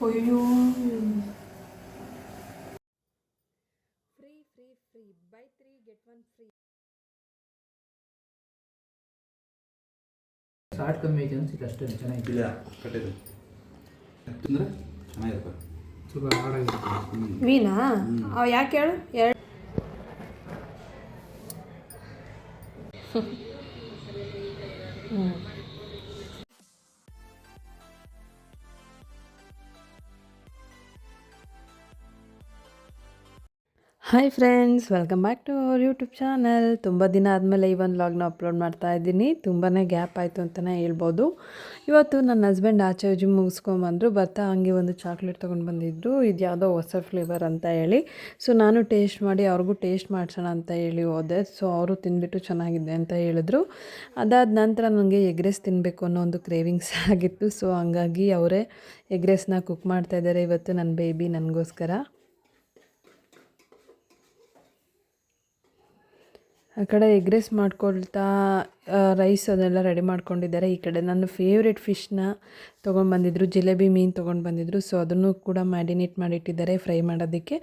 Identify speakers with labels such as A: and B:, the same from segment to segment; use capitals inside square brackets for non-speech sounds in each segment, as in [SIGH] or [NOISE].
A: ಅಯ್ಯೋ
B: free free free buy three get one free
A: short ಕಮ್ಮಿ ಐತೆ ಅನ್ಸುತ್ತೆ ಅಷ್ಟೇ ಚೆನ್ನಾಗಿದೆ
C: ಇಲ್ಲ ಕಟ್ಟಿದ್ದು ತಿಂದರೆ ಚೆನ್ನಾಗಿರುತ್ತೆ
A: ಸ್ವಲ್ಪ ಹಾಡಾಗಿರುತ್ತೆ
B: ಮೀನಾ ಅವ ಯಾಕೆ ಹೇಳು ಎರಡು hi friends welcome back to our YouTube channel ತುಂಬ ದಿನ ಆದಮೇಲೆ ಈ ಒಂದು ವ್ಲಾಗ್ನ ಅಪ್ಲೋಡ್ ಮಾಡ್ತಾ ಇದ್ದೀನಿ. ತುಂಬಾ ಗ್ಯಾಪ್ ಆಯಿತು ಅಂತಲೇ ಹೇಳ್ಬೋದು. ಇವತ್ತು ನನ್ನ ಹಸ್ಬೆಂಡ್ ಆಚೆ ಜಿಮ್ ಮುಗಿಸ್ಕೊಂಬಂದರು, ಬರ್ತಾ ಹಂಗೆ ಒಂದು ಚಾಕ್ಲೇಟ್ ತೊಗೊಂಡು ಬಂದಿದ್ದರು ಇದು ಯಾವುದೋ ಹೊಸ ಫ್ಲೇವರ್ ಅಂತ ಹೇಳಿ. ಸೊ ನಾನು ಟೇಸ್ಟ್ ಮಾಡಿ ಅವ್ರಿಗೂ ಟೇಸ್ಟ್ ಮಾಡ್ಸೋಣ ಅಂತ ಹೇಳಿ ಹೋದೆ. ಸೊ ಅವರು ತಿಂದುಬಿಟ್ಟು ಚೆನ್ನಾಗಿದೆ ಅಂತ ಹೇಳಿದ್ರು. ಅದಾದ ನಂತರ ನನಗೆ ಎಗ್ ರೈಸ್ ತಿನ್ನಬೇಕು ಅನ್ನೋ ಒಂದು ಕ್ರೇವಿಂಗ್ಸ್ [LAUGHS] ಆಗಿತ್ತು. ಸೊ ಹಂಗಾಗಿ ಅವರೇ ಎಗ್ ರೈಸ್ನ ಕುಕ್ ಮಾಡ್ತಾ ಇದ್ದಾರೆ ಇವತ್ತು ನನ್ನ ಬೇಬಿ ನನಗೋಸ್ಕರ. ಆ ಕಡೆ ಎಗ್ ರೈಸ್ ಮಾಡ್ಕೊಳ್ತಾ ರೈಸ್ ಅದೆಲ್ಲ ರೆಡಿ ಮಾಡ್ಕೊಂಡಿದ್ದಾರೆ. ಈ ಕಡೆ ನನ್ನ ಫೇವ್ರೆಟ್ ಫಿಶ್ನ ತೊಗೊಂಡ್ಬಂದಿದ್ರು, ಜಿಲೇಬಿ ಮೀನು ತೊಗೊಂಡು ಬಂದಿದ್ರು ಸೊ ಅದನ್ನು ಕೂಡ ಮ್ಯಾರಿನೇಟ್ ಮಾಡಿಟ್ಟಿದ್ದಾರೆ ಫ್ರೈ ಮಾಡೋದಕ್ಕೆ.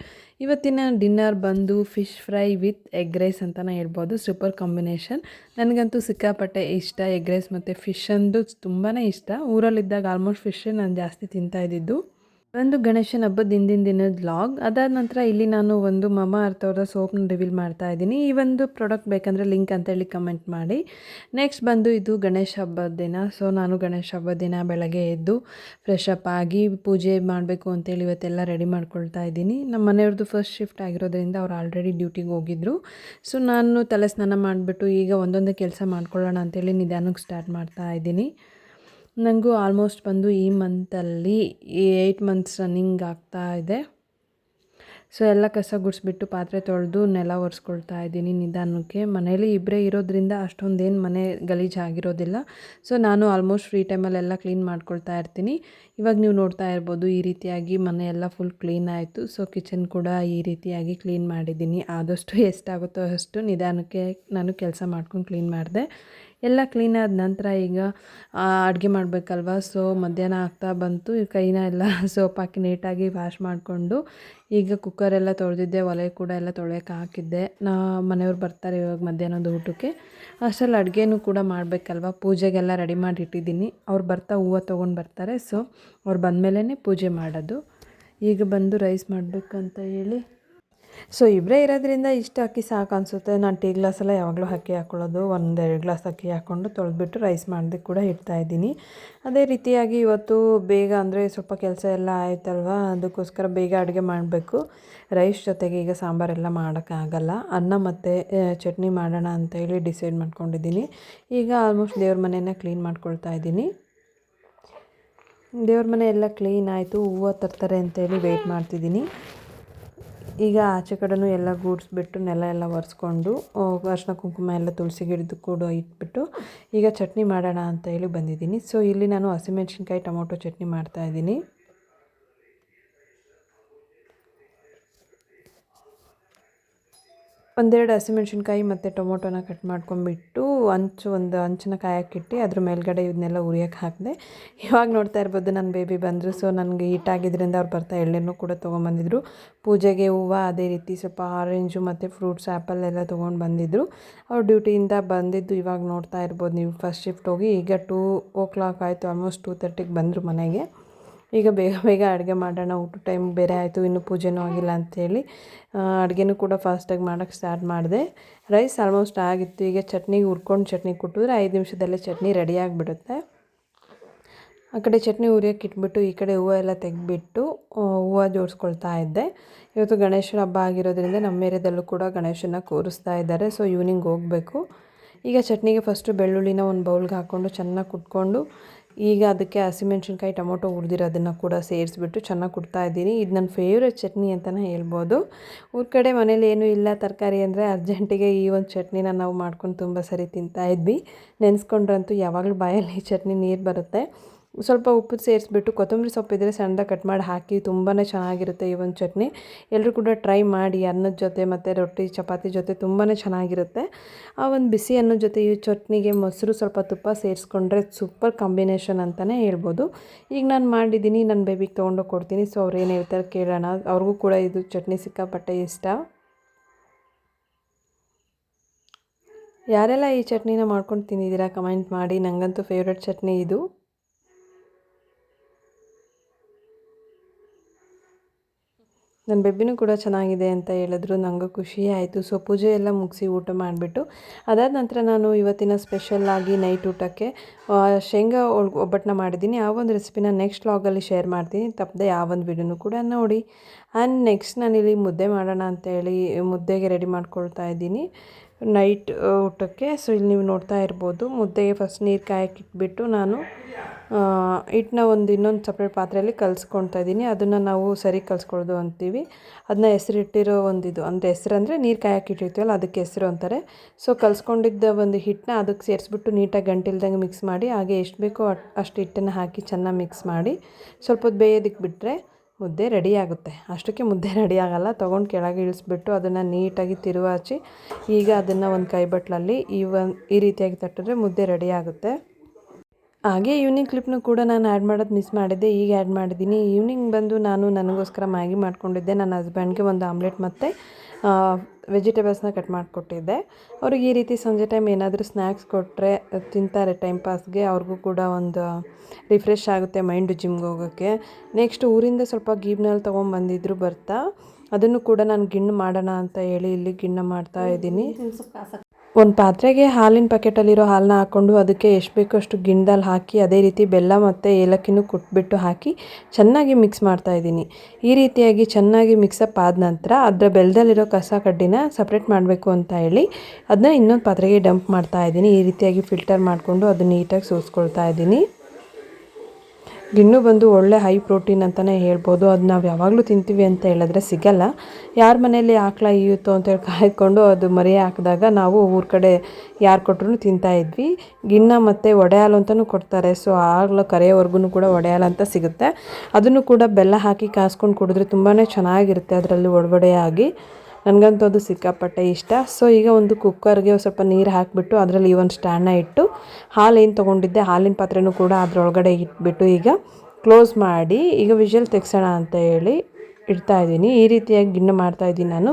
B: ಇವತ್ತಿನ ಡಿನ್ನರ್ ಬಂದು fish fry with egg rice ಅಂತಲೇ ಹೇಳ್ಬೋದು. ಸೂಪರ್ ಕಾಂಬಿನೇಷನ್ ನನಗಂತೂ ಸಿಕ್ಕಾಪಟ್ಟೆ ಇಷ್ಟ ಎಗ್ ರೈಸ್ ಮತ್ತು ಫಿಶ್ ಅಂದು ತುಂಬಾ ಇಷ್ಟ. ಊರಲ್ಲಿದ್ದಾಗ ಆಲ್ಮೋಸ್ಟ್ ಫಿಶ್ ನಾನು ಜಾಸ್ತಿ ತಿಂತಾ ಇದ್ದಿದ್ದು. ಒಂದು ಗಣೇಶನ ಹಬ್ಬದ ಹಿಂದಿನ ದಿನದ ಲಾಗ್ ಅದಾದ ನಂತರ ಇಲ್ಲಿ ನಾನು ಒಂದು ಮಮ ಅವರ ಸೋಪ್ನ ರಿವೀಲ್ ಮಾಡ್ತಾ ಇದ್ದೀನಿ. ಈ ಒಂದು ಪ್ರಾಡಕ್ಟ್ ಬೇಕಂದರೆ ಲಿಂಕ್ ಅಂತೇಳಿ ಕಮೆಂಟ್ ಮಾಡಿ. ನೆಕ್ಸ್ಟ್ ಬಂದು ಇದು ಗಣೇಶ ಹಬ್ಬದ ದಿನ. ಸೊ ನಾನು ಗಣೇಶ ಹಬ್ಬದ ದಿನ ಬೆಳಗ್ಗೆ ಎದ್ದು ಫ್ರೆಶ್ ಅಪ್ ಆಗಿ ಪೂಜೆ ಮಾಡಬೇಕು ಅಂತೇಳಿ ಇವತ್ತೆಲ್ಲ ರೆಡಿ ಮಾಡ್ಕೊಳ್ತಾ ಇದ್ದೀನಿ. ನಮ್ಮ ಮನೆಯವ್ರದ್ದು ಫಸ್ಟ್ ಶಿಫ್ಟ್ ಆಗಿರೋದ್ರಿಂದ ಅವ್ರು ಆಲ್ರೆಡಿ ಡ್ಯೂಟಿಗೆ ಹೋಗಿದ್ರು. ಸೊ ನಾನು ತಲೆ ಸ್ನಾನ ಮಾಡಿಬಿಟ್ಟು ಈಗ ಒಂದೊಂದೇ ಕೆಲಸ ಮಾಡ್ಕೊಳ್ಳೋಣ ಅಂತೇಳಿ ನಿಧಾನಕ್ಕೆ ಸ್ಟಾರ್ಟ್ ಮಾಡ್ತಾ ಇದ್ದೀನಿ. ನನಗೂ ಆಲ್ಮೋಸ್ಟ್ ಬಂದು ಈ ಮಂತಲ್ಲಿ ಏಯ್ಟ್ ಮಂತ್ಸ್ ರನ್ನಿಂಗ್ ಆಗ್ತಾ ಇದೆ. ಸೊ ಎಲ್ಲ ಕಸ ಗುಡಿಸ್ಬಿಟ್ಟು ಪಾತ್ರೆ ತೊಳೆದು ನೆಲ ಒರೆಸ್ಕೊಳ್ತಾ ಇದ್ದೀನಿ ನಿಧಾನಕ್ಕೆ. ಮನೇಲಿ ಇಬ್ಬರೇ ಇರೋದ್ರಿಂದ ಅಷ್ಟೊಂದೇನು ಮನೆ ಗಲೀಜಾಗಿರೋದಿಲ್ಲ ಸೊ ನಾನು ಆಲ್ಮೋಸ್ಟ್ ಫ್ರೀ ಟೈಮಲ್ಲೆಲ್ಲ ಕ್ಲೀನ್ ಮಾಡ್ಕೊಳ್ತಾ ಇರ್ತೀನಿ. ಇವಾಗ ನೀವು ನೋಡ್ತಾ ಇರ್ಬೋದು ಈ ರೀತಿಯಾಗಿ ಮನೆ ಎಲ್ಲ ಫುಲ್ ಕ್ಲೀನ್ ಆಯಿತು. ಸೊ ಕಿಚನ್ ಕೂಡ ಈ ರೀತಿಯಾಗಿ ಕ್ಲೀನ್ ಮಾಡಿದ್ದೀನಿ. ಆದಷ್ಟು ಎಷ್ಟಾಗುತ್ತೋ ಅಷ್ಟು ನಿಧಾನಕ್ಕೆ ನಾನು ಕೆಲಸ ಮಾಡ್ಕೊಂಡು ಕ್ಲೀನ್ ಮಾಡಿದೆ. ಎಲ್ಲ ಕ್ಲೀನ್ ಆದ ನಂತರ ಈಗ ಅಡುಗೆ ಮಾಡಬೇಕಲ್ವ? ಸೊ ಮಧ್ಯಾಹ್ನ ಆಗ್ತಾ ಬಂತು. ಈ ಕೈನ ಎಲ್ಲ [LAUGHS] ಸೋಪ್ ಹಾಕಿ ನೀಟಾಗಿ ವಾಶ್ ಮಾಡಿಕೊಂಡು, ಈಗ ಕುಕ್ಕರೆಲ್ಲ ತೊಳೆದಿದ್ದೆ, ಒಲೆ ಕೂಡ ಎಲ್ಲ ತೊಳೆಯೋಕೆ ಹಾಕಿದ್ದೆ. ನಾ, ಮನೆಯವ್ರು ಬರ್ತಾರೆ ಇವಾಗ ಮಧ್ಯಾಹ್ನದ ಊಟಕ್ಕೆ. ಅಷ್ಟರಲ್ಲಿ ಅಡುಗೆನೂ ಕೂಡ ಮಾಡಬೇಕಲ್ವ? ಪೂಜೆಗೆಲ್ಲ ರೆಡಿ ಮಾಡಿ ಇಟ್ಟಿದ್ದೀನಿ. ಅವ್ರು ಬರ್ತಾ ಹೂವು ತೊಗೊಂಡು ಬರ್ತಾರೆ. ಸೊ ಅವ್ರು ಬಂದಮೇಲೆ ಪೂಜೆ ಮಾಡೋದು. ಈಗ ಬಂದು ರೈಸ್ ಮಾಡಬೇಕಂತ ಹೇಳಿ ಸೊ ಇಬ್ಬರೇ ಇರೋದ್ರಿಂದ ಇಷ್ಟು ಅಕ್ಕಿ ಸಾಕು ಅನಿಸುತ್ತೆ. ನಾನು ಟೀ ಗ್ಲಾಸೆಲ್ಲ ಯಾವಾಗಲೂ ಅಕ್ಕಿ ಹಾಕ್ಕೊಳ್ಳೋದು ಒಂದೆರಡು ಗ್ಲಾಸ್ ಅಕ್ಕಿ ಹಾಕ್ಕೊಂಡು ತೊಳೆದ್ಬಿಟ್ಟು ರೈಸ್ ಮಾಡೋದಕ್ಕೆ ಕೂಡ ಇಡ್ತಾ ಇದ್ದೀನಿ. ಅದೇ ರೀತಿಯಾಗಿ ಇವತ್ತು ಬೇಗ ಅಂದರೆ ಸ್ವಲ್ಪ ಕೆಲಸ ಎಲ್ಲ ಆಯ್ತಲ್ವ? ಅದಕ್ಕೋಸ್ಕರ ಬೇಗ ಅಡುಗೆ ಮಾಡಬೇಕು. ರೈಸ್ ಜೊತೆಗೆ ಈಗ ಸಾಂಬಾರೆಲ್ಲ ಮಾಡೋಕ್ಕಾಗಲ್ಲ ಅನ್ನ ಮತ್ತು ಚಟ್ನಿ ಮಾಡೋಣ ಅಂತ ಹೇಳಿ ಡಿಸೈಡ್ ಮಾಡ್ಕೊಂಡಿದ್ದೀನಿ. ಈಗ ಆಲ್ಮೋಸ್ಟ್ ದೇವ್ರ ಮನೆಯನ್ನು ಕ್ಲೀನ್ ಮಾಡ್ಕೊಳ್ತಾ ಇದ್ದೀನಿ. ದೇವ್ರ ಮನೆ ಎಲ್ಲ ಕ್ಲೀನ್ ಆಯಿತು. ಹೂವು ತರ್ತಾರೆ ಅಂತೇಳಿ ವೆಯ್ಟ್ ಮಾಡ್ತಿದ್ದೀನಿ. ಈಗ ಆಚೆ ಕಡೆನೂ ಎಲ್ಲ ಗೂಡಿಸ್ಬಿಟ್ಟು ನೆಲ ಎಲ್ಲ ಒರೆಸ್ಕೊಂಡು ಅರ್ಶಿನ ಕುಂಕುಮ ಎಲ್ಲ ತುಳಸಿ ಗಿಡದ ಕೂಡ ಇಟ್ಬಿಟ್ಟು ಈಗ ಚಟ್ನಿ ಮಾಡೋಣ ಅಂತ ಹೇಳಿ ಬಂದಿದ್ದೀನಿ. ಸೊ ಇಲ್ಲಿ ನಾನು ಹಸಿಮೆಣ್ಸಿನ್ಕಾಯಿ ಟೊಮೊಟೊ ಚಟ್ನಿ ಮಾಡ್ತಾಯಿದ್ದೀನಿ ಒಂದೆರಡು ಹಸಿಮೆಣ್ಸಿನ್ಕಾಯಿ ಮತ್ತು ಟೊಮೊಟೊನ ಕಟ್ ಮಾಡ್ಕೊಂಬಿಟ್ಟು ಅಂಚು ಒಂದು ಹಂಚನ್ನ ಕಾಯಕ್ಕಿಟ್ಟು ಅದ್ರ ಮೇಲ್ಗಡೆ ಇದನ್ನೆಲ್ಲ ಉರಿಯೋಕೆ ಹಾಕಿದೆ. ಇವಾಗ ನೋಡ್ತಾ ಇರ್ಬೋದು ನನ್ನ ಬೇಬಿ ಬಂದರು, ಸೊ ನನಗೆ ಆಗಿದ್ದರಿಂದ ಅವ್ರು ಬರ್ತಾ ಎಳ್ಳೆನೂ ಕೂಡ ತೊಗೊಂಬಂದಿದ್ರು. ಪೂಜೆಗೆ ಹೂವು ಅದೇ ರೀತಿ ಸ್ವಲ್ಪ ಆರೆಂಜು ಮತ್ತು ಫ್ರೂಟ್ಸ್ ಆ್ಯಪಲ್ ಎಲ್ಲ ತೊಗೊಂಡು ಬಂದಿದ್ದರು ಅವ್ರು ಡ್ಯೂಟಿಯಿಂದ ಬಂದಿದ್ದು ಇವಾಗ ನೋಡ್ತಾ ಇರ್ಬೋದು ನೀವು ಫಸ್ಟ್ ಶಿಫ್ಟ್ ಹೋಗಿ, ಈಗ ಟೂ ಓ ಕ್ಲಾಕ್ ಆಯಿತು ಆಲ್ಮೋಸ್ಟ್ ಟೂ ತರ್ಟಿಗೆ ಬಂದರು ಮನೆಗೆ. ಈಗ ಬೇಗ ಬೇಗ ಅಡುಗೆ ಮಾಡೋಣ, ಊಟ ಟೈಮ್ ಬೇರೆ ಆಯಿತು, ಇನ್ನೂ ಪೂಜೆನೂ ಆಗಿಲ್ಲ ಅಂಥೇಳಿ ಅಡುಗೆನೂ ಕೂಡ ಫಾಸ್ಟಾಗಿ ಮಾಡೋಕ್ಕೆ ಸ್ಟಾರ್ಟ್ ಮಾಡಿದೆ. ರೈಸ್ ಆಲ್ಮೋಸ್ಟ್ ಆಗಿತ್ತು, ಈಗ ಚಟ್ನಿಗೆ ಹುರ್ಕೊಂಡು ಚಟ್ನಿ ಕೊಟ್ಟಿದ್ರೆ ಐದು ನಿಮಿಷದಲ್ಲೇ ಚಟ್ನಿ ರೆಡಿ ಆಗಿಬಿಡುತ್ತೆ. ಆ ಕಡೆ ಚಟ್ನಿ ಉರಿಯೋಕೆ ಇಟ್ಬಿಟ್ಟು ಈ ಕಡೆ ಹೂವು ಎಲ್ಲ ತೆಗೆದ್ಬಿಟ್ಟು ಹೂವು ಜೋಡಿಸ್ಕೊಳ್ತಾ ಇದ್ದೆ. ಇವತ್ತು ಗಣೇಶನ ಹಬ್ಬ ಆಗಿರೋದ್ರಿಂದ ನಮ್ಮ ಏರಿಯಾದಲ್ಲೂ ಕೂಡ ಗಣೇಶನ ಕೂರಿಸ್ತಾ ಇದ್ದಾರೆ ಸೊ ಈವ್ನಿಂಗ್ ಹೋಗಬೇಕು. ಈಗ ಚಟ್ನಿಗೆ ಫಸ್ಟು ಬೆಳ್ಳುಳ್ಳಿನ ಒಂದು ಬೌಲ್ಗೆ ಹಾಕ್ಕೊಂಡು ಚೆನ್ನಾಗಿ ಕುಟ್ಕೊಂಡು ಈಗ ಅದಕ್ಕೆ ಹಸಿಮೆಣ್ಸಿನ್ಕಾಯಿ, ಟೊಮೊಟೊ ಹುರಿದಿರೋದನ್ನು ಕೂಡ ಸೇರಿಸ್ಬಿಟ್ಟು ಚೆನ್ನಾಗಿ ಕೊಡ್ತಾ ಇದ್ದೀನಿ. ಇದು ನನ್ನ ಫೇವ್ರೆಟ್ ಚಟ್ನಿ ಅಂತಲೇ ಹೇಳ್ಬೋದು. ಊರ ಕಡೆ ಮನೇಲಿ ಏನೂ ಇಲ್ಲ ತರಕಾರಿ ಅಂದರೆ ಅರ್ಜೆಂಟಿಗೆ ಈ ಒಂದು ಚಟ್ನಿನ ನಾವು ಮಾಡ್ಕೊಂಡು ತುಂಬ ಸರಿ ತಿಂತಾ ಇದ್ವಿ. ನೆನೆಸ್ಕೊಂಡ್ರಂತೂ ಯಾವಾಗಲೂ ಬಾಯಲ್ಲಿ ಚಟ್ನಿ ನೀರು ಬರುತ್ತೆ. ಸ್ವಲ್ಪ ಉಪ್ಪು ಸೇರಿಸ್ಬಿಟ್ಟು ಕೊತ್ತಂಬರಿ ಸೊಪ್ಪಿದ್ರೆ ಸಣ್ಣದ ಕಟ್ ಮಾಡಿ ಹಾಕಿ ತುಂಬಾ ಚೆನ್ನಾಗಿರುತ್ತೆ ಈ ಒಂದು ಚಟ್ನಿ. ಎಲ್ಲರೂ ಕೂಡ ಟ್ರೈ ಮಾಡಿ, ಅನ್ನದ ಜೊತೆ ಮತ್ತು ರೊಟ್ಟಿ, ಚಪಾತಿ ಜೊತೆ ತುಂಬಾ ಚೆನ್ನಾಗಿರುತ್ತೆ. ಆ ಒಂದು ಬಿಸಿ ಅನ್ನದ ಜೊತೆ ಈ ಚಟ್ನಿಗೆ ಮೊಸರು ಸ್ವಲ್ಪ ತುಪ್ಪ ಸೇರಿಸ್ಕೊಂಡ್ರೆ ಸೂಪರ್ ಕಾಂಬಿನೇಷನ್ ಅಂತಲೇ ಹೇಳ್ಬೋದು. ಈಗ ನಾನು ಮಾಡಿದ್ದೀನಿ ನನ್ನ ಬೇಬಿಗೆ ತೊಗೊಂಡೋಗಿ ಕೊಡ್ತೀನಿ. ಸೊ ಅವ್ರು ಏನು ಹೇಳ್ತಾರೆ ಕೇಳೋಣ. ಅವ್ರಿಗೂ ಕೂಡ ಇದು ಚಟ್ನಿ ಸಿಕ್ಕಾಪಟ್ಟೆ ಇಷ್ಟ. ಯಾರೆಲ್ಲ ಈ ಚಟ್ನಿನ ಮಾಡ್ಕೊಂಡು ತಿಂದಿದ್ದೀರಾ, ಕಮೆಂಟ್ ಮಾಡಿ. ನನಗಂತೂ ಫೇವ್ರೆಟ್ ಚಟ್ನಿ ಇದು. ನನ್ನ ಬೆಬ್ಬಿನೂ ಕೂಡ ಚೆನ್ನಾಗಿದೆ ಅಂತ ಹೇಳಿದ್ರು. ನನಗೂ ಖುಷಿ ಆಯಿತು. ಸೊ, ಪೂಜೆ ಎಲ್ಲ ಮುಗಿಸಿ ಊಟ ಮಾಡಿಬಿಟ್ಟು, ಅದಾದ ನಂತರ ನಾನು ಇವತ್ತಿನ ಸ್ಪೆಷಲ್ಲಾಗಿ ನೈಟ್ ಊಟಕ್ಕೆ ಶೇಂಗಾ ಒಬ್ಬಟ್ಟನ್ನ ಮಾಡಿದ್ದೀನಿ. ಆ ಒಂದು ರೆಸಿಪಿನ ನೆಕ್ಸ್ಟ್ ವ್ಲಾಗಲ್ಲಿ ಶೇರ್ ಮಾಡ್ತೀನಿ. ತಪ್ಪದೆ ಆ ಒಂದು ವಿಡಿಯೋನು ಕೂಡ ನೋಡಿ. ಆ್ಯಂಡ್ ನೆಕ್ಸ್ಟ್ ನಾನಿಲ್ಲಿ ಮುದ್ದೆ ಮಾಡೋಣ ಅಂತೇಳಿ ಮುದ್ದೆಗೆ ರೆಡಿ ಮಾಡ್ಕೊಳ್ತಾ ಇದ್ದೀನಿ. ನೈಟ್ ಊಟಕ್ಕೆ. ಸೊ ಇಲ್ಲಿ ನೀವು ನೋಡ್ತಾ ಇರ್ಬೋದು ಮುದ್ದೆಗೆ ಫಸ್ಟ್ ನೀರು ಕಾಯಕ್ಕೆ ಇಟ್ಬಿಟ್ಟು ನಾನು ಹಿಟ್ಟನ್ನ ಒಂದು ಇನ್ನೊಂದು ಸಪ್ರೇಟ್ ಪಾತ್ರೆಯಲ್ಲಿ ಕಲಿಸ್ಕೊಳ್ತಾ ಇದ್ದೀನಿ. ಅದನ್ನು ನಾವು ಸರಿ ಕಲಿಸ್ಕೊಳ್ಳೋದು ಅಂತೀವಿ. ಅದನ್ನ ಹೆಸರಿಟ್ಟಿರೋ ಒಂದಿದು ಅಂದರೆ ಹೆಸರು ಅಂದರೆ ನೀರು ಕಾಯಕ್ಕೆ ಇಟ್ಟಿರ್ತೀವಲ್ಲ, ಅದಕ್ಕೆ ಹೆಸರು ಅಂತಾರೆ. ಸೊ ಕಲಿಸ್ಕೊಂಡಿದ್ದ ಒಂದು ಹಿಟ್ಟನ್ನ ಅದಕ್ಕೆ ಸೇರಿಸ್ಬಿಟ್ಟು ನೀಟಾಗಿ ಗಂಟಿಲ್ದಂಗೆ ಮಿಕ್ಸ್ ಮಾಡಿ, ಹಾಗೆ ಎಷ್ಟು ಬೇಕೋ ಅಷ್ಟು ಹಿಟ್ಟನ್ನು ಹಾಕಿ ಚೆನ್ನಾಗಿ ಮಿಕ್ಸ್ ಮಾಡಿ ಸ್ವಲ್ಪ ಹೊತ್ತು ಬೇಯೋದಕ್ಕೆ ಬಿಟ್ಟರೆ ಮುದ್ದೆ ರೆಡಿ ಆಗುತ್ತೆ. ಅಷ್ಟಕ್ಕೆ ಮುದ್ದೆ ರೆಡಿ ಆಗಲ್ಲ. ತೊಗೊಂಡು ಕೆಳಗೆ ಇಳಿಸ್ಬಿಟ್ಟು ಅದನ್ನು ನೀಟಾಗಿ ತಿರುವಾಚಿ, ಈಗ ಅದನ್ನು ಒಂದು ಕೈ ಬಟ್ಲಲ್ಲಿ ಈ ಒಂದು, ಈ ರೀತಿಯಾಗಿ ತಟ್ಟಿದ್ರೆ ಮುದ್ದೆ ರೆಡಿ ಆಗುತ್ತೆ. ಹಾಗೆ ಈವ್ನಿಂಗ್ ಕ್ಲಿಪ್ನು ಕೂಡ ನಾನು ಆ್ಯಡ್ ಮಾಡೋದು ಮಿಸ್ ಮಾಡಿದ್ದೆ. ಈಗ ಆ್ಯಡ್ ಮಾಡಿದ್ದೀನಿ ಈವ್ನಿಂಗ್ ಬಂದು ನಾನು ನನಗೋಸ್ಕರ ಮ್ಯಾಗಿ ಮಾಡ್ಕೊಂಡಿದ್ದೆ. ನನ್ನ ಹಸ್ಬೆಂಡ್ಗೆ ಒಂದು ಆಮ್ಲೆಟ್ ಮತ್ತು ವೆಜಿಟೇಬಲ್ಸ್ನ ಕಟ್ ಮಾಡಿಕೊಟ್ಟಿದ್ದೆ. ಅವ್ರಿಗೆ ಈ ರೀತಿ ಸಂಜೆ ಟೈಮ್ ಏನಾದರೂ ಸ್ನ್ಯಾಕ್ಸ್ ಕೊಟ್ಟರೆ ತಿಂತಾರೆ ಟೈಮ್ ಪಾಸ್ಗೆ ಅವ್ರಿಗೂ ಕೂಡ ಒಂದು ರಿಫ್ರೆಶ್ ಆಗುತ್ತೆ ಮೈಂಡು ಜಿಮ್ಗೆ ಹೋಗೋಕ್ಕೆ. ನೆಕ್ಸ್ಟ್ ಊರಿಂದ ಸ್ವಲ್ಪ ಗೀಬ್ನಲ್ಲಿ ತೊಗೊಂಬಂದಿದ್ರು ಬರ್ತಾ. ಅದನ್ನು ಕೂಡ ನಾನು ಗಿಣ್ಣು ಮಾಡೋಣ ಅಂತ ಹೇಳಿ ಇಲ್ಲಿ ಗಿಣ್ಣು ಮಾಡ್ತಾ ಇದ್ದೀನಿ. ಒಂದು ಪಾತ್ರೆಗೆ ಹಾಲಿನ ಪ್ಯಾಕೆಟಲ್ಲಿರೋ ಹಾಲನ್ನ ಹಾಕ್ಕೊಂಡು ಅದಕ್ಕೆ ಎಷ್ಟು ಬೇಕೋ ಅಷ್ಟು ಗಿಣ್ಣದಲ್ಲಿ ಹಾಕಿ, ಅದೇ ರೀತಿ ಬೆಲ್ಲ ಮತ್ತು ಏಲಕ್ಕಿನೂ ಕುಟ್ಬಿಟ್ಟು ಹಾಕಿ ಚೆನ್ನಾಗಿ ಮಿಕ್ಸ್ ಮಾಡ್ತಾ ಇದ್ದೀನಿ. ಈ ರೀತಿಯಾಗಿ ಚೆನ್ನಾಗಿ ಮಿಕ್ಸಪ್ ಆದ ನಂತರ ಅದರ ಬೆಲ್ಲದಲ್ಲಿರೋ ಕಸ ಕಡ್ಡಿನ ಸಪ್ರೇಟ್ ಮಾಡಬೇಕು ಅಂತ ಹೇಳಿ ಅದನ್ನ ಇನ್ನೊಂದು ಪಾತ್ರೆಗೆ ಡಂಪ್ ಮಾಡ್ತಾ ಇದ್ದೀನಿ. ಈ ರೀತಿಯಾಗಿ ಫಿಲ್ಟರ್ ಮಾಡಿಕೊಂಡು ಅದು ನೀಟಾಗಿ ಸೋಸ್ಕೊಳ್ತಾ ಇದ್ದೀನಿ. ಗಿಣ್ಣು ಬಂದು ಒಳ್ಳೆ ಹೈ ಪ್ರೋಟೀನ್ ಅಂತಲೇ ಹೇಳ್ಬೋದು. ಅದು ನಾವು ಯಾವಾಗಲೂ ತಿಂತೀವಿ ಅಂತ ಹೇಳಿದ್ರೆ ಸಿಗಲ್ಲ. ಯಾರ ಮನೆಯಲ್ಲಿ ಆಕಳ ಈಯುತ್ತೋ ಅಂತೇಳಿ ಕಾಯ್ಕೊಂಡು ಅದು ಮರಿ ಹಾಕಿದಾಗ ನಾವು ಊರ ಕಡೆ ಯಾರು ತಿಂತಾ ಇದ್ವಿ. ಗಿಣ್ಣ ಮತ್ತು ಒಡೆ ಹಾಲು ಅಂತಲೂ ಕೊಡ್ತಾರೆ. ಸೊ ಆಗಲ ಕರೆಯವರೆಗೂ ಕೂಡ ಒಡೆ ಅಂತ ಸಿಗುತ್ತೆ. ಅದನ್ನು ಕೂಡ ಬೆಲ್ಲ ಹಾಕಿ ಕಾಸ್ಕೊಂಡು ಕುಡಿದ್ರೆ ತುಂಬಾ ಚೆನ್ನಾಗಿರುತ್ತೆ ಅದರಲ್ಲಿ ಒಡಬಡೆಯಾಗಿ ನನಗಂತೂ ಅದು ಸಿಕ್ಕಾಪಟ್ಟೆ ಇಷ್ಟ. ಸೊ ಈಗ ಒಂದು ಕುಕ್ಕರ್ಗೆ ಸ್ವಲ್ಪ ನೀರು ಹಾಕಿಬಿಟ್ಟು ಅದರಲ್ಲಿ ಈ ಒಂದು ಸ್ಟ್ಯಾಂಡ್ನ ಇಟ್ಟು ಹಾಲು ಏನು ತೊಗೊಂಡಿದ್ದೆ. ಹಾಲಿನ ಪಾತ್ರೆನೂ ಕೂಡ ಅದರೊಳಗಡೆ ಇಟ್ಬಿಟ್ಟು ಈಗ ಕ್ಲೋಸ್ ಮಾಡಿ ಈಗ ವಿಷಲ್ ತೆಗ್ಸೋಣ ಅಂತ ಹೇಳಿ ಇಡ್ತಾ ಇದ್ದೀನಿ. ಈ ರೀತಿಯಾಗಿ ಗಿಣ್ಣು ಮಾಡ್ತಾ ಇದ್ದೀನಿ ನಾನು.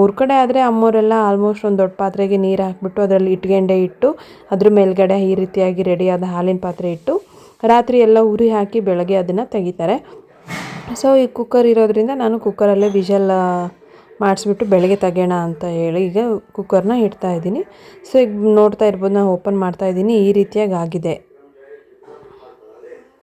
B: ಊರ ಕಡೆ ಆದರೆ ಅಮ್ಮೋರೆಲ್ಲ ಆಲ್ಮೋಸ್ಟ್ ಒಂದು ದೊಡ್ಡ ಪಾತ್ರೆಗೆ ನೀರು ಹಾಕ್ಬಿಟ್ಟು ಅದರಲ್ಲಿ ಇಟ್ಗೆಂಡೆ ಇಟ್ಟು ಅದ್ರ ಮೇಲ್ಗಡೆ ಈ ರೀತಿಯಾಗಿ ರೆಡಿಯಾದ ಹಾಲಿನ ಪಾತ್ರೆ ಇಟ್ಟು ರಾತ್ರಿ ಎಲ್ಲ ಉರಿ ಹಾಕಿ ಬೆಳಗ್ಗೆ ಅದನ್ನು ತೆಗಿತಾರೆ. ಸೊ ಈ ಕುಕ್ಕರ್ ಇರೋದ್ರಿಂದ ನಾನು ಕುಕ್ಕರಲ್ಲೇ ವಿಷಲ್ ಮಾಡಿಸ್ಬಿಟ್ಟು ಬೆಳಗ್ಗೆ ತೆಗೆಯೋಣ ಅಂತ ಹೇಳಿ ಈಗ ಕುಕ್ಕರ್ನ ಇಡ್ತಾ ಇದ್ದೀನಿ. ಸೊ ಈಗ ನೋಡ್ತಾ ಇರ್ಬೋದು, ನಾನು ಓಪನ್ ಮಾಡ್ತಾ ಇದ್ದೀನಿ. ಈ ರೀತಿಯಾಗಿ ಆಗಿದೆ.